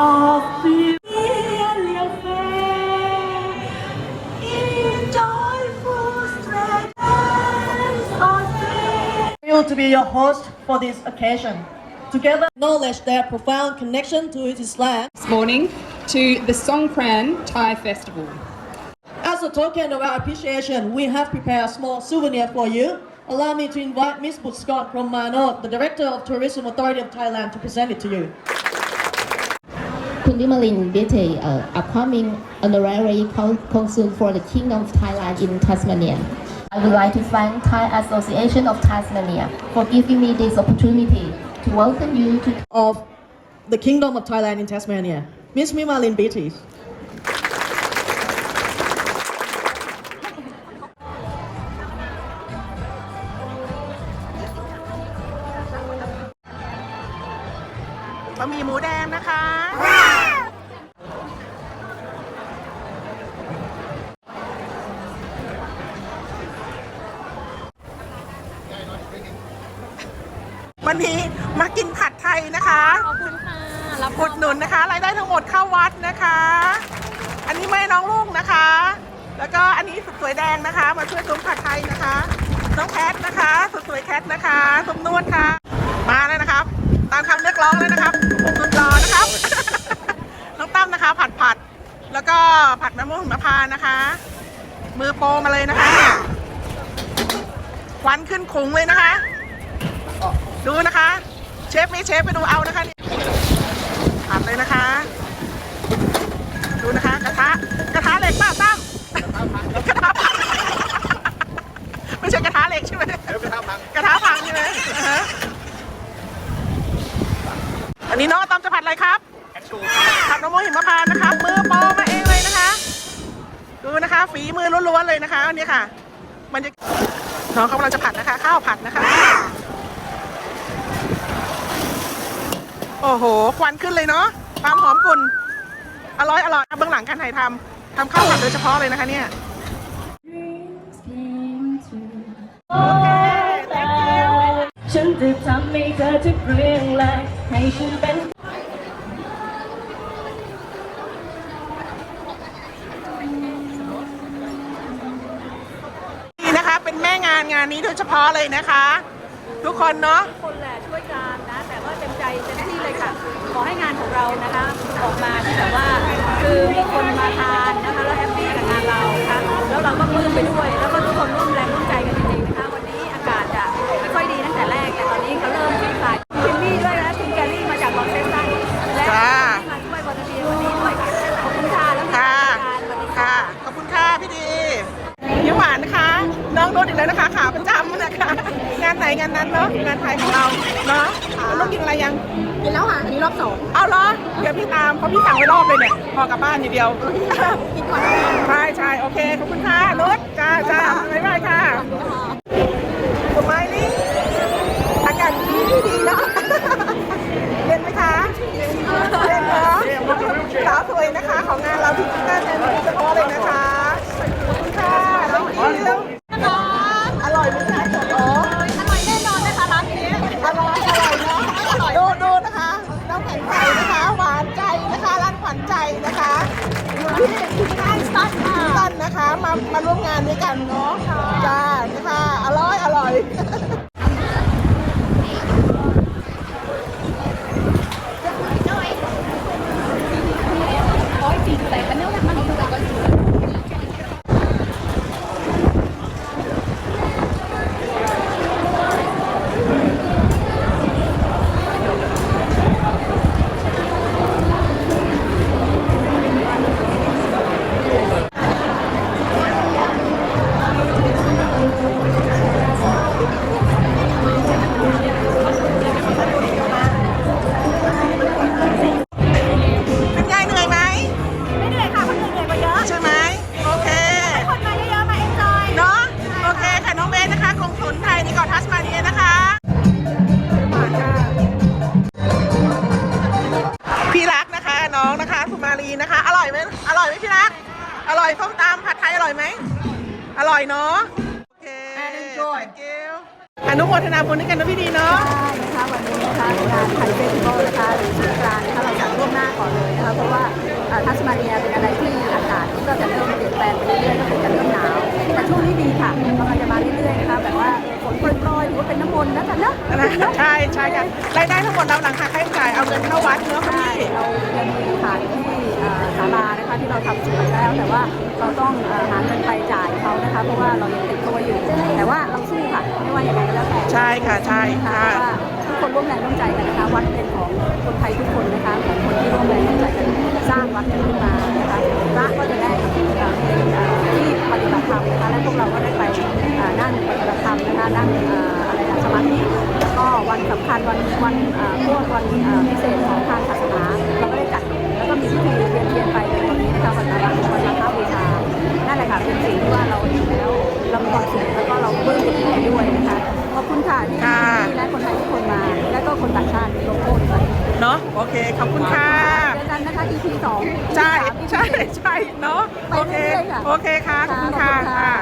streets of Brilliant fair in joyful strains of fair. thrilled to be your host for this occasion. Together, acknowledge their profound connection to Islam. this morning to the Songkran Thai Festival. As a token of our appreciation, we have prepared a small souvenir for you. Allow me to invite Ms. Butch Scott from Manot, the Director of Tourism Authority of Thailand, to present it to you. คุณลิมาลินเบเทเอ่อ upcoming honorary con- consul for the Kingdom of Thailand in Tasmania. I would like to thank Thai Association of Tasmania for giving me this opportunity to welcome you to Of the Kingdom of Thailand in Tasmania, Ms. Mimalin Beatties. บะหมี่หมูแดงนะคะ วันนี้มากินผัดไทยนะคะขอบคุณค่ะรับอุดหนุนนะคะรายได้ทั้งหมดเข้าวัดนะคะ อันนี้แม่น้องลุงนะคะ แล้วก็อันนี้สุดสวยแดงนะคะ มาช่วยซุ้มผัดไทยนะคะน้องแคทนะคะสุดสวยแคทนะคะสมนวดค่ะ มาแล้วนะครับ ตามคำเรียกร้องเลยนะครับสุดรอนะครับ น้องตั้มนะคะผัดผัดแล้วก็ผัดมะม่วงหิมพานต์นะคะ มือโปรมาเลยนะคะเนี่ยควันขึ้นขุงเลยนะคะ ดูนะคะ เชฟไม่เชฟไปดูเอานะคะนี่ผัดเลยนะคะ ดูนะคะกระทะกระทะเหล็กป้าตั้มกระทะพังไม่ใช่กระทะเหล็กใช่ไหมกระทะพังกระทะพังใช่ไหมอ่าฮะอันนี้น้องตั้มจะผัดอะไรครับผัดมะม่วงหิมพานต์นะคะมือโปรมาเองเลยนะคะ ดูนะคะฝีมือล้วนๆเลยนะคะอันนี้ค่ะ มันจะน้องเขากำลังจะผัดนะคะ ข้าวผัดนะคะ โอ้โห ควันขึ้นเลยเนาะความหอมกลุ่นอร่อยอร่อยเบื้องหลังการถ่ายทำทำข้าวผัดโดยเฉพาะเลยนะคะเนี่ย โอเค thank you ฉันจะทำให้เธอทุกเรื่องเลยให้ฉันเป็นนี่นะคะเป็นแม่งานงานนี้โดยเฉพาะเลยนะคะ ทุกคนเนาะ อให้งานของเรานะคะออกมาที่แบบว่าคือมีคนมาทานนะคะแล้วแฮปปี้กับงานเรานะคะแล้วเราก็ปลื้มไปด้วย แล้วก็ทุกคนร่วมแรงร่วมใจกันจริงๆนะคะวันนี้อากาศจะไม่ค่อยดีตั้งแต่แรกแต่ตอนนี้เขาเริ่มคลี่คลายคุณมี่ด้วยนะคุณแกลลี่มาจากบางเซนตันและจ้ามาช่วยบอลเทียวันนี้ด้วยค่ะขอบคุณค่ะแล้วมีค่ะการสวัสดีค่ะค่ะขอบคุณค่ะพี่ดียิ้มหวานนะคะน้องโดนอีกแล้วนะคะขาประจำนะคะ งานไหนงานนั้นเนาะงานไทยของเราเนาะลูกกินอะไรยัง กินแล้วค่ะอันนี้รอบสองเอาเหรอเดี๋ยวพี่ตามเพราะพี่สั่งไว้รอบเลยเนี่ยพอกลับบ้านทีเดียวกินก่อนใช่ใช่โอเคขอบคุณค่ะนุชจ้าจ้าบ๊ายบายค่ะส มามาร่วมงานด้วยกันเนาะจ้าค่ะอร่อยอร่อย อร่อยเนาะ โอเค thank you อนุโมทนาบุญด้วยกันนะพี่ดีเนาะ ใช่นะคะวันนี้นะคะงานไทยเฟสติวัลนะคะหรือสงกรานต์นะคะเราจะร่วมเพราะว่าเอ่อทัสมาเนียเป็นอะไรที่อากาศก็จะเริ่มเปลี่ยนแปลงไปเรื่อยๆก็คือจะเริ่มหนาวแต่ช่วงนี้ดีค่ะกำลังจะมาเรื่อยๆนะคะแบบว่าฝนโปรยๆหรือว่าเป็นน้ำมนต์นะคะเนอะนะใช่ใช่ค่ะรายได้ทั้งหมดเราหลังหักค่าใช้จ่ายเอาเงินเข้าวัดเนอะค่ะใช่พี่ เรายังมีฐานที่เอ่อ ศาลานะคะที่เราทำสวยแล้ว แต่ว่าเราต้องเอ่อหาเงินไปจ่ายเขานะคะเพราะว่าเรายังติดตัวอยู่ แต่ว่าเราสู้ค่ะไม่ว่าอย่างไรก็แล้วแต่ใช่ค่ะใช่ค่ะค่ะว่าทุกคนร่วมแรงร่วมใจกันนะคะวัดเป็นของคนไทยทุกคนนะคะของคนที่ร่วมแรงร่วมใจกันสร้างวัดกันขึ้นมานะคะพระก็จะได้เอ่อเป็นเอ่อที่ปฏิบัติธรรมนะคะและพวกเราก็ได้ไปเอ่อนั่งปฏิบัติธรรมนะคะนั่งเอ่ออะไรนะสมาธิแล้วก็วันสำคัญวันวัน แล้วก็เราปลื้มปิติใจด้วยนะคะขอบคุณค่ะที่ค่ะ ที่และคนไทยทุกคนมา และก็คนต่างชาติโลโก้ด้วยเนาะโอเค ขอบคุณค่ะ เจอกันนะคะ EP สอง ใช่ ใช่ ใช่ เนาะโอเค โอเคค่ะ ขอบคุณค่ะขอบคุณค่ะค่ะ